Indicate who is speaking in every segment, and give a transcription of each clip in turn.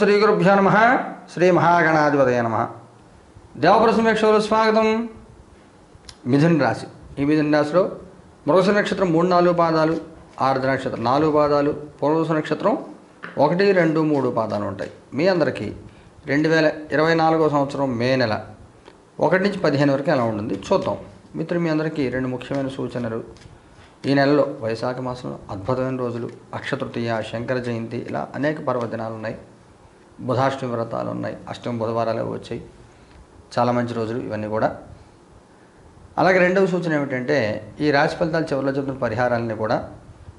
Speaker 1: శ్రీ గురుభ్యో నమ. శ్రీ మహాగణాధిపతయ నమ. దేవప్రసమేక్షలు స్వాగతం. మిథున్ రాశి. ఈ మిథున్ రాశిలో మృగశ నక్షత్రం మూడు నాలుగు పాదాలు ఆరుద్ర నక్షత్రం నాలుగు పాదాలు పూర్వశ నక్షత్రం ఒకటి రెండు మూడు పాదాలు ఉంటాయి. మీ అందరికీ రెండు వేల ఇరవై నాలుగో సంవత్సరం మే నెల ఒకటి నుంచి పదిహేను వరకు ఎలా ఉంటుంది? చూద్దాం. మిత్రులు మీ అందరికీ రెండు ముఖ్యమైన సూచనలు. ఈ నెలలో వైశాఖ మాసంలో అద్భుతమైన రోజులు. అక్షతృతీయ శంకర జయంతి ఇలా అనేక పర్వదినాలు ఉన్నాయి. బుధాష్టమి వ్రతాలు ఉన్నాయి. అష్టమి బుధవారాలు వచ్చాయి. చాలా మంచి రోజులు ఇవన్నీ కూడా. అలాగే రెండవ సూచన ఏమిటంటే ఈ రాశి ఫలితాలు చివరిలో చెబుతున్న పరిహారాలని కూడా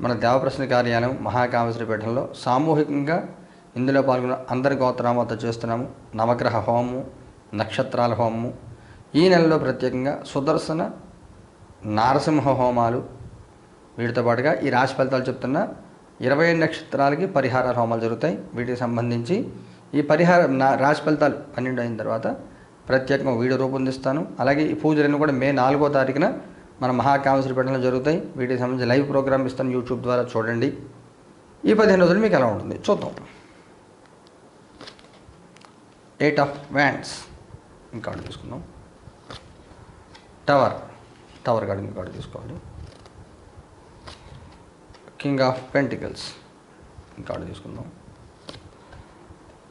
Speaker 1: మన దేవప్రశ్న కార్యాలయం మహాకామేశ్వరి పీఠంలో సామూహికంగా ఇందులో పాల్గొన్న అందరి గోత్రామతో చేస్తున్నాము. నవగ్రహ హోమము నక్షత్రాల హోమము ఈ నెలలో ప్రత్యేకంగా సుదర్శన నారసింహ హోమాలు. వీటితో పాటుగా ఈ రాశి ఫలితాలు చెప్తున్న ఇరవై నక్షత్రాలకి పరిహార హోమాలు జరుగుతాయి. వీటికి సంబంధించి ఈ పరిహార నా రాశి ఫలితాలు పన్నెండు అయిన తర్వాత ప్రత్యేకంగా వీడియో రూపొందిస్తాను అలాగే ఈ పూజలన్నీ కూడా మే నాలుగో తారీఖున మన మహాకామశ్రీపేటలో జరుగుతాయి. వీటికి సంబంధించి లైవ్ ప్రోగ్రామ్ ఇస్తాను యూట్యూబ్ ద్వారా చూడండి. ఈ పదిహేను రోజులు మీకు ఎలా ఉంటుంది? చూద్దాం. ఎయిట్ ఆఫ్ వ్యాండ్స్ ఇంకా తీసుకుందాం. టవర్ టవర్ కార్డు తీసుకోవాలి. కింగ్ ఆఫ్ పెంటికల్స్ కార్డు తీసుకుందాం.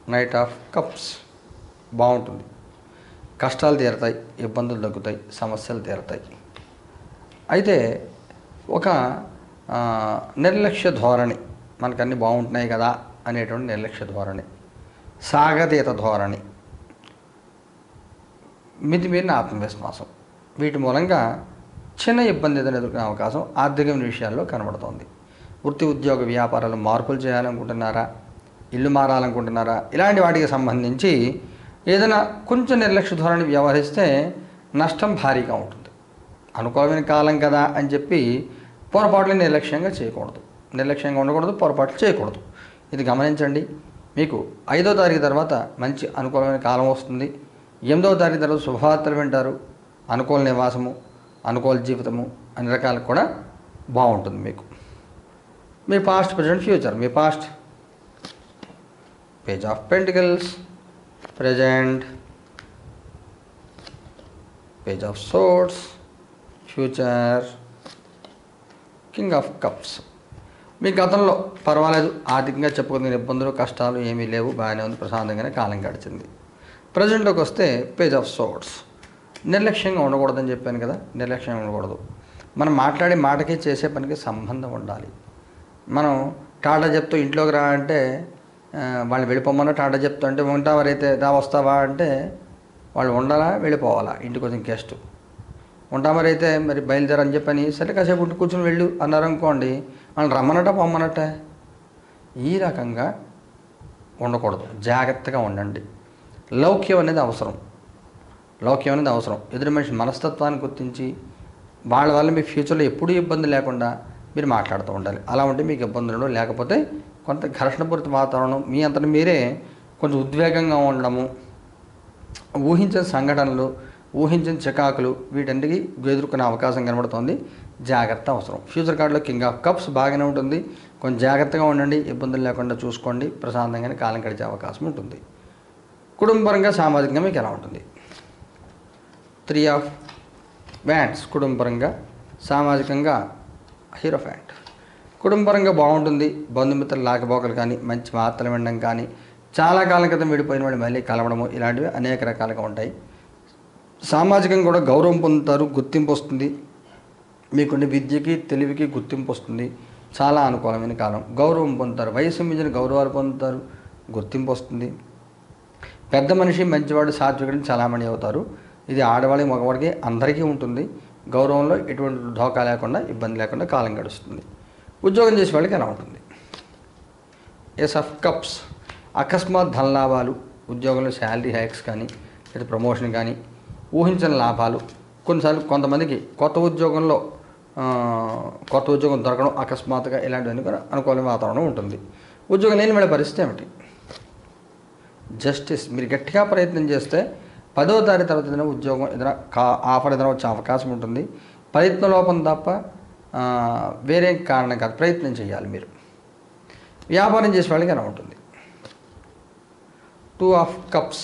Speaker 1: నైట్ ఆఫ్ కప్స్ బాగుంటుంది. కష్టాలు తీరతాయి ఇబ్బందులు తగ్గుతాయి సమస్యలు తీరతాయి. అయితే ఒక నిర్లక్ష్య ధోరణి. మనకన్నీ బాగుంటున్నాయి కదా అనేటువంటి నిర్లక్ష్య ధోరణి. సాగతీత ధోరణి. మితిమీరిన ఆత్మవిశ్వాసం. వీటి మూలంగా చిన్న ఇబ్బంది ఎదుర్కొనే అవకాశం ఆర్థికమైన విషయాల్లో కనబడుతోంది. వృత్తి ఉద్యోగ వ్యాపారాలు మార్పులు చేయాలనుకుంటున్నారా? ఇల్లు మారాలనుకుంటున్నారా? ఇలాంటి వాటికి సంబంధించి ఏదైనా కొంచెం నిర్లక్ష్య ధోరణి వ్యవహరిస్తే నష్టం భారీగా ఉంటుంది. అనుకూలమైన కాలం కదా అని చెప్పి పొరపాట్లు నిర్లక్ష్యంగా చేయకూడదు. నిర్లక్ష్యంగా ఉండకూడదు పొరపాట్లు చేయకూడదు. ఇది గమనించండి. మీకు ఐదో తారీఖు తర్వాత మంచి అనుకూలమైన కాలం వస్తుంది. ఎనిమిదవ తారీఖు తర్వాత శుభవార్తలు వింటారు. అనుకూల నివాసము అనుకూల జీవితము అన్ని రకాలు కూడా బాగుంటుంది మీకు. మీ past present future me past page of pentacles present page of swords future king of cups మీ గతంలో పర్వాలేదు ఆర్థికంగా చెప్పుకునే ఇబ్బందులు కష్టాలు ఏమీ లేవు బాగానే ఉంది ప్రశాంతంగానే కాలం గడిచింది. ప్రజెంట్లోకి వస్తే పేజ్ ఆఫ్ సోర్స్ నిర్లక్ష్యంగా ఉండకూడదని చెప్పాను కదా నిర్లక్ష్యంగా ఉండకూడదు. మనం మాట్లాడే మాటకి చేసే పనికి సంబంధం ఉండాలి. మనం టాటా చెప్తూ ఇంట్లోకి రా అంటే వాళ్ళు వెళ్ళిపోమన్నా టాటా చెప్తూ అంటే ఉంటావరైతే రా వస్తావా? అంటే వాళ్ళు ఉండాలా వెళ్ళిపోవాలా ఇంటికి వచ్చిన గెస్ట్ ఉంటామరైతే మరి బయలుదేరని చెప్పని సరే కాసేపు ఉంటే కూర్చొని వెళ్ళు అన్నారు అనుకోండి వాళ్ళు రమ్మనట పొమ్మనట ఈ రకంగా ఉండకూడదు. జాగ్రత్తగా ఉండండి. లౌక్యం అనేది అవసరం. లౌక్యం అనేది అవసరం. ఎదురు మనిషి మనస్తత్వాన్ని గుర్తించి వాళ్ళ వల్ల మీ ఫ్యూచర్లో ఎప్పుడూ ఇబ్బంది లేకుండా మీరు మాట్లాడుతూ ఉండాలి. అలా ఉంటే మీకు ఇబ్బందులు లేకపోతే కొంత ఘర్షణపూరిత వాతావరణం మీ అంతటి మీరే కొంచెం ఉద్వేగంగా ఉండడము ఊహించిన సంఘటనలు ఊహించిన చికాకులు వీటన్నిటికీ ఎదుర్కొనే అవకాశం కనబడుతోంది. జాగ్రత్త అవసరం. ఫ్యూచర్ కార్డులో కింగ్ ఆఫ్ కప్స్ బాగానే ఉంటుంది. కొంచెం జాగ్రత్తగా ఉండండి. ఇబ్బందులు లేకుండా చూసుకోండి. ప్రశాంతంగానే కాలం గడిచే అవకాశం ఉంటుంది. కుటుంబపరంగా సామాజికంగా మీకు ఎలా ఉంటుంది? త్రీ ఆఫ్ బ్యాండ్స్ కుటుంబపరంగా సామాజికంగా హీరో ఫ్యాక్ట్. కుటుంబపరంగా బాగుంటుంది బంధుమిత్రులు లాకపోకలు కానీ మంచి వార్తలు వినడం కానీ చాలా కాలం క్రితం విడిపోయిన వాళ్ళు మళ్ళీ కలవడము ఇలాంటివి అనేక రకాలుగా ఉంటాయి. సామాజికంగా కూడా గౌరవం పొందుతారు గుర్తింపు వస్తుంది. మీకుండే విద్యకి తెలివికి గుర్తింపు వస్తుంది. చాలా అనుకూలమైన కాలం. గౌరవం పొందుతారు. వయసు మించిన గౌరవాలు పొందుతారు. గుర్తింపు వస్తుంది. పెద్ద మనిషి మంచివాడు సాత్వికుడిని చలామణి అవుతారు. ఇది ఆడవాళ్ళకి మగవాడికి అందరికీ ఉంటుంది. గౌరవంలో ఎటువంటి ఢోకా లేకుండా ఇబ్బంది లేకుండా కాలం గడుస్తుంది. ఉద్యోగం చేసే వాళ్ళకి ఎలా ఉంటుంది? ఎస్ ఆఫ్ కప్స్ అకస్మాత్ ధన లాభాలు ఉద్యోగంలో శాలరీ హ్యాక్స్ కానీ లేదా ప్రమోషన్ కానీ ఊహించని లాభాలు. కొన్నిసార్లు కొంతమందికి కొత్త ఉద్యోగంలో కొత్త ఉద్యోగం దొరకడం అకస్మాత్తుగా ఇలాంటివన్నీ కూడా అనుకూలమైన వాతావరణం ఉంటుంది. ఉద్యోగం లేని వాళ్ళ పరిస్థితి ఏమిటి? జస్టిస్ మీరు గట్టిగా ప్రయత్నం చేస్తే పదో తారీఖు తర్వాత ఏదైనా ఉద్యోగం ఏదైనా కా ఆఫర్ ఏదైనా వచ్చే అవకాశం ఉంటుంది. ప్రయత్న లోపం తప్ప వేరే కారణం కాదు. ప్రయత్నం చేయాలి మీరు. వ్యాపారం చేసే వాళ్ళకి ఎలా ఉంటుంది. టూ ఆఫ్ కప్స్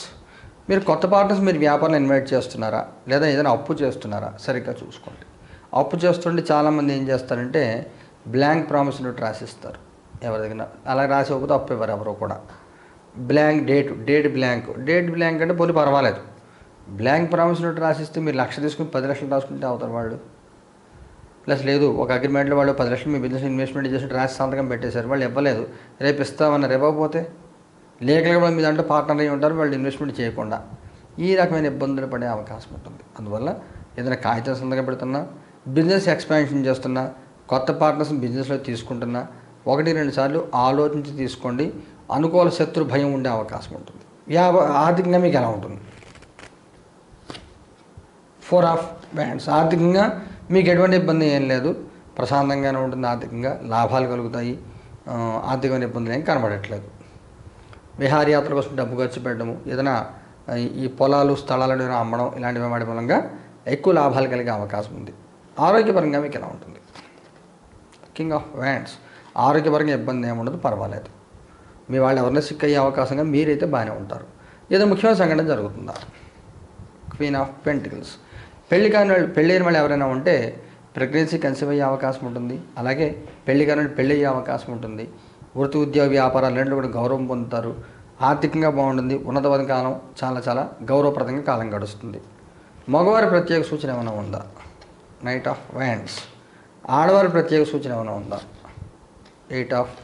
Speaker 1: మీరు కొత్త పార్ట్నర్స్ మీరు వ్యాపారం ఇన్వైట్ చేస్తున్నారా? లేదా ఏదైనా అప్పు చేస్తున్నారా? సరిగ్గా చూసుకోండి. అప్పు చేస్తుంటే చాలామంది ఏం చేస్తారంటే బ్లాంక్ ప్రామిస్ నోట్ రాసిస్తారు. ఎవరి దగ్గర అలా రాసి ఇవ్వకపోతే అప్పు ఇవ్వరు ఎవరు కూడా. Blank date date blank date blank అంటే పోనీ పర్వాలేదు. బ్లాంక్ ప్రామిస్ నోట్ రాసిస్తే మీరు లక్ష తీసుకుని పది లక్షలు రాసుకుంటే అవుతారు వాళ్ళు. ప్లస్ లేదు ఒక అగ్రిమెంట్లో వాళ్ళు పది లక్షలు మీ బిజినెస్ ఇన్వెస్ట్మెంట్ చేసి రాసి సంతకం పెట్టేశారు. వాళ్ళు ఇవ్వలేదు. రేపు ఇస్తామన్నారు ఇవ్వకపోతే లేఖలు కూడా మీ దాంట్లో పార్ట్నర్ అయ్యి ఉంటారు వాళ్ళు ఇన్వెస్ట్మెంట్ చేయకుండా. ఈ రకమైన ఇబ్బందులు పడే అవకాశం ఉంటుంది. అందువల్ల ఏదైనా కాగితం సంతకం పెడుతున్నా బిజినెస్ ఎక్స్పాన్షన్ చేస్తున్నా కొత్త పార్ట్నర్స్ బిజినెస్లో తీసుకుంటున్నా ఒకటి రెండు సార్లు ఆలోచించి తీసుకోండి. అనుకూల శత్రు భయం ఉండే అవకాశం ఉంటుంది. వ్యాప ఆర్థికంగా మీకు ఎలా ఉంటుంది? ఫోర్ ఆఫ్ బ్యాండ్స్ ఆర్థికంగా మీకు ఎటువంటి ఇబ్బంది ఏం లేదు. ప్రశాంతంగానే ఉంటుంది ఆర్థికంగా. లాభాలు కలుగుతాయి. ఆర్థికమైన ఇబ్బందులు ఏం కనబడట్లేదు. విహారయాత్ర కోసం డబ్బు ఖర్చు పెట్టడము ఏదైనా ఈ పొలాలు స్థలాలను అమ్మడం ఇలాంటివి వాడి మూలంగా ఎక్కువ లాభాలు కలిగే అవకాశం ఉంది. ఆరోగ్యపరంగా మీకు ఎలా ఉంటుంది? కింగ్ ఆఫ్ వ్యాండ్స్ ఆరోగ్యపరంగా ఇబ్బంది ఏముండదు పర్వాలేదు. మీ వాళ్ళు ఎవరిని సిక్ అయ్యే అవకాశంగా మీరైతే బాగానే ఉంటారు. ఏదో ముఖ్యమైన సంఘటన జరుగుతుందా? క్వీన్ ఆఫ్ పెంటికల్స్ పెళ్ళి కాని వాళ్ళు పెళ్ళైన వాళ్ళు ఎవరైనా ఉంటే ప్రెగ్నెన్సీ కన్సీవ్ అయ్యే అవకాశం ఉంటుంది. అలాగే పెళ్ళి కాని వాళ్ళు పెళ్ళి అయ్యే అవకాశం ఉంటుంది. వృత్తి ఉద్యోగ వ్యాపారాలు రెండు కూడా గౌరవం పొందుతారు. ఆర్థికంగా బాగుంటుంది. ఉన్నతమైన కాలం చాలా చాలా గౌరవప్రదంగా కాలం గడుస్తుంది. మగవారి ప్రత్యేక సూచన ఏమైనా ఉందా? నైట్ ఆఫ్ వ్యాండ్స్ ఆడవారి ప్రత్యేక సూచన ఏమైనా ఉందా? ఎయిట్ ఆఫ్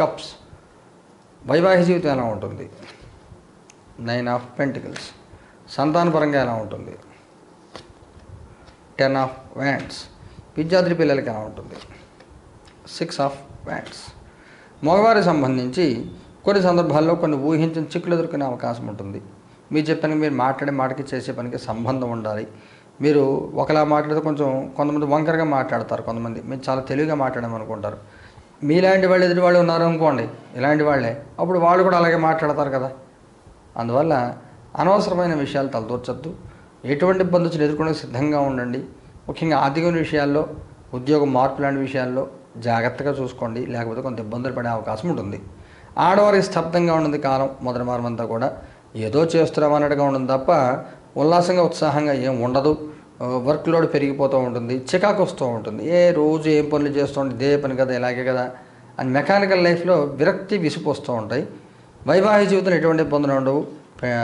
Speaker 1: కప్స్ వైవాహిక జీవితం ఎలా ఉంటుంది? నైన్ ఆఫ్ పెంటికల్స్ సంతానపరంగా ఎలా ఉంటుంది? టెన్ ఆఫ్ వ్యాండ్స్ విద్యార్థి పిల్లలకి ఎలా ఉంటుంది? సిక్స్ ఆఫ్ వ్యాండ్స్ మగవారికి సంబంధించి కొన్ని సందర్భాల్లో కొన్ని ఊహించిన చిక్కులు ఎదుర్కొనే అవకాశం ఉంటుంది. మీరు చెప్పిన మీరు మాట్లాడే మాటకి చేసే పనికి సంబంధం ఉండాలి. మీరు ఒకలా మాట్లాడితే కొంచెం కొంతమంది వంకరగా మాట్లాడతారు. కొంతమంది మీరు చాలా తెలివిగా మాట్లాడామనుకుంటారు మీలాంటి వాళ్ళు ఎదుటి వాళ్ళు ఉన్నారు అనుకోండి. ఇలాంటి వాళ్ళే. అప్పుడు వాళ్ళు కూడా అలాగే మాట్లాడతారు కదా. అందువల్ల అనవసరమైన విషయాలు తలదూర్చొద్దు. ఎటువంటి ఇబ్బంది వచ్చినా ఎదుర్కొనే సిద్ధంగా ఉండండి. ముఖ్యంగా ఆర్థిక విషయాల్లో ఉద్యోగ మార్పు లాంటి విషయాల్లో జాగ్రత్తగా చూసుకోండి. లేకపోతే కొంత ఇబ్బందులు పడే అవకాశం ఉంటుంది. ఆడవారికి స్తబ్దంగా ఉన్నది కాలం మొదటి వారమంతా కూడా ఏదో చేస్తున్నాం అన్నట్టుగా ఉండదు తప్ప ఉల్లాసంగా ఉత్సాహంగా ఏం ఉండదు. వర్క్ లోడ్ పెరిగిపోతూ ఉంటుంది. చికాకు వస్తూ ఉంటుంది. ఏ రోజు ఏం పనులు చేస్తూ ఇదే పని కదా ఇలాగే కదా అని మెకానికల్ లైఫ్లో విరక్తి విసిపోస్తూ ఉంటాయి. వైవాహిక జీవితంలో ఎటువంటి ఇబ్బందులు ఉండవు.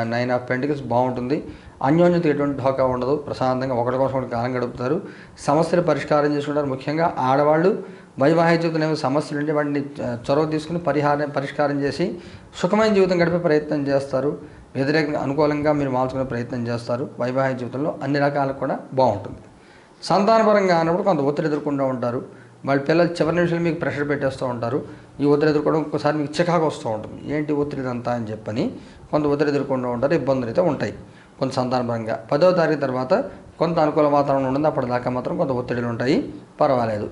Speaker 1: నైన్ ఆఫ్ పెంటికల్స్ బాగుంటుంది. అన్యోన్యత ఎటువంటి ఢోకా ఉండదు. ప్రశాంతంగా ఒకటి కోసం ఒకటి కాలం గడుపుతారు. సమస్యలు పరిష్కారం చేసుకుంటారు. ముఖ్యంగా ఆడవాళ్ళు వైవాహిక జీవితంలో ఏమైనా సమస్యలు ఉంటే వాటిని చొరవ తీసుకుని పరిహారం పరిష్కారం చేసి సుఖమైన జీవితం గడిపే ప్రయత్నం చేస్తారు. వ్యతిరేకంగా అనుకూలంగా మీరు మార్చుకునే ప్రయత్నం చేస్తారు. వైవాహిక జీవితంలో అన్ని రకాలు కూడా బాగుంటుంది. సంతానపరంగా అన్నప్పుడు కొంత ఒత్తిడి ఎదుర్కొంటూ ఉంటారు. వాళ్ళ పిల్లలు చివరి నిమిషాలు మీకు ప్రెషర్ పెట్టేస్తూ ఉంటారు. ఈ ఒత్తిడి ఎదుర్కోవడం ఒక్కసారి మీకు చికాకు వస్తూ ఉంటుంది. ఏంటి ఒత్తిడి అంతా అని చెప్పని కొంత ఒత్తిడి ఎదుర్కొంటూ ఉంటారు. ఇబ్బందులు అయితే ఉంటాయి. కొంత సంతానపరంగా పదో తారీఖు తర్వాత కొంత అనుకూల వాతావరణం ఉంటుంది అప్పటిదాకా మాత్రం కొంత ఒత్తిడిలు ఉంటాయి. పర్వాలేదు.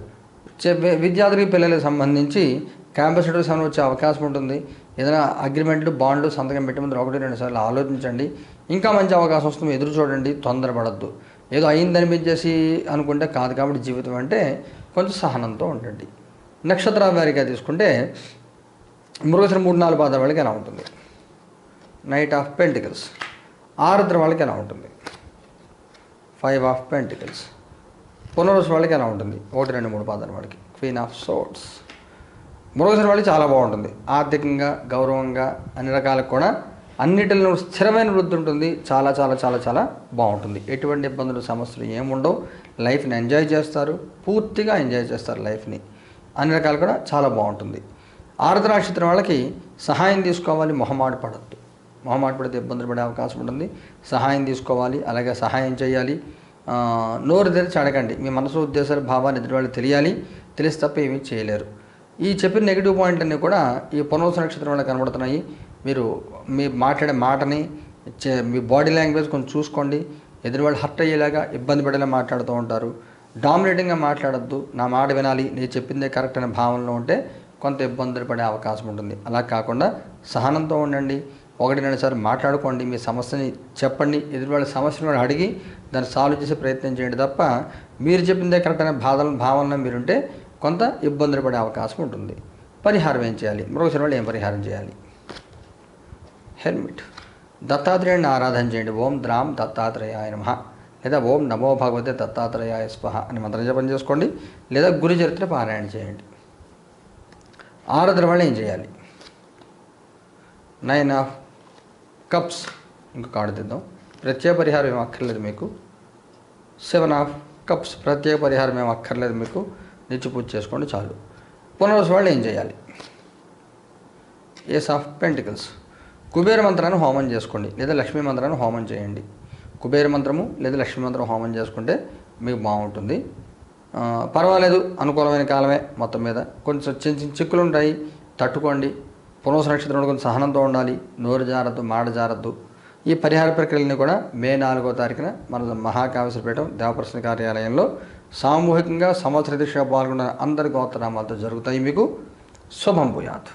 Speaker 1: చె- విద్యార్థులకి పిల్లలకు సంబంధించి క్యాంపస్ ఇంటర్వ్యూస్ వచ్చే అవకాశం ఉంటుంది. ఏదైనా అగ్రిమెంట్లు బాండ్లు సంతకం పెట్టే ముందు ఒకటి రెండు సార్లు ఆలోచించండి. ఇంకా మంచి అవకాశం వస్తుంది. ఎదురు చూడండి. తొందరపడద్దు. ఏదో అయిందనిపించేసి అనుకుంటే కాదు కాబట్టి జీవితం అంటే కొంచెం సహనంతో ఉండండి. నక్షత్రాల వారిగా తీసుకుంటే మృగశిర మూడు నాలుగు పాదాల వాళ్ళకి ఎలా ఉంటుంది? Knight of pentacles. ఆరుద్ర వాళ్ళకి ఎలా ఉంటుంది? ఫైవ్ ఆఫ్ పెంటికల్స్ పునరుసు వాళ్ళకి ఎలా ఉంటుంది? ఒకటి రెండు మూడు పాదాల వాళ్ళకి. క్వీన్ ఆఫ్ సోట్స్ మృగశిర వాళ్ళకి చాలా బాగుంటుంది. ఆర్థికంగా గౌరవంగా అన్ని రకాలకు కూడా అన్నిటిలో స్థిరమైన వృద్ధి ఉంటుంది. చాలా చాలా చాలా చాలా బాగుంటుంది. ఎటువంటి ఇబ్బందులు సమస్యలు ఏముండవు లైఫ్ని ఎంజాయ్ చేస్తారు. పూర్తిగా ఎంజాయ్ చేస్తారు లైఫ్ని అన్ని రకాలు కూడా చాలా బాగుంటుంది. ఆరుద్ర నక్షత్రం వాళ్ళకి సహాయం తీసుకోవాలి మొహమాట పడద్దు మొహమాట పడితే ఇబ్బందులు పడే అవకాశం ఉంటుంది. సహాయం తీసుకోవాలి అలాగే సహాయం చేయాలి. నోరు తెరిచి అడగండి. మీ మనసు ఉద్దేశాలు భావాలు ఎదుటి తెలియాలి. తెలిసి తప్ప ఏమీ చేయలేరు. ఈ చెప్పిన నెగిటివ్ పాయింట్ అన్నీ కూడా ఈ పునరుస నక్షత్రం వల్ల కనబడుతున్నాయి. మీరు మీ మాట్లాడే మాటని చే- మీ బాడీ లాంగ్వేజ్ కొంచెం చూసుకోండి. ఎదురువాళ్ళు హర్ట్ అయ్యేలాగా ఇబ్బంది పడేలా మాట్లాడుతూ ఉంటారు. డామినేటింగ్గా మాట్లాడద్దు. నా మాట వినాలి. నేను చెప్పిందే కరెక్ట్ అనే భావనలో ఉంటే కొంత ఇబ్బందులు పడే అవకాశం ఉంటుంది. అలా కాకుండా సహనంతో ఉండండి. ఒకటి రెండు సార్లు మాట్లాడుకోండి మీ సమస్యని చెప్పండి ఎదుటి వాళ్ళ సమస్యను అడిగి దాన్ని సాల్వ్ చేసే ప్రయత్నం చేయండి తప్ప మీరు చెప్పిందే కరెక్ట్ అనే బాధల భావన మీరుంటే కొంత ఇబ్బందులు పడే అవకాశం ఉంటుంది. పరిహారం ఏం చేయాలి? మరొకసారి వాళ్ళు ఏం పరిహారం చేయాలి? హెల్మెట్. దత్తాత్రేయుని ఆరాధన చేయండి. ఓం ద్రామ్ దత్తాత్రేయాయ నమ. లేదా ఓం నమో భగవతే దత్తాత్రేయాయ స్పహ అని మంత్రం జపం చేసుకోండి. లేదా గురు చరిత్ర పారాయణ చేయండి. ఆరాధన వల్ల ఏం చేయాలి? నైన్ ఆఫ్ కప్స్ ఇంకొక ఆడ దిద్దాం ప్రత్యేక పరిహారం ఏం అక్కర్లేదు మీకు. సెవెన్ ఆఫ్ కప్స్ ప్రత్యేక పరిహారం ఏం అక్కర్లేదు మీకు. నిచ్చి పూజ చేసుకోండి చాలు. పునర్వసు వాళ్ళు ఏం చేయాలి? ఏస్ ఆఫ్ పెంటికల్స్ కుబేర మంత్రాన్ని హోమం చేసుకోండి లేదా లక్ష్మీ మంత్రాన్ని హోమం చేయండి. కుబేర మంత్రము లేదా లక్ష్మీ మంత్రం హోమం చేసుకుంటే మీకు బాగుంటుంది. పర్వాలేదు అనుకూలమైన కాలమే మొత్తం మీద. కొంచెం చిన్న చిన్న చిక్కులు ఉంటాయి తట్టుకోండి. పునః నక్షత్రంలో కొంచెం సహనంతో ఉండాలి నోరు జారద్దు మాట జారద్దు. ఈ పరిహార ప్రక్రియలను కూడా మే నాలుగో తారీఖున మన మహాకావేశ్వరపేట దేవప్రసన్న కార్యాలయంలో సామూహికంగా సంవత్సర దీక్షగా పాల్గొన్న అందరి గోత్రనామాలతో జరుగుతాయి. మీకు శుభం భూయాత్.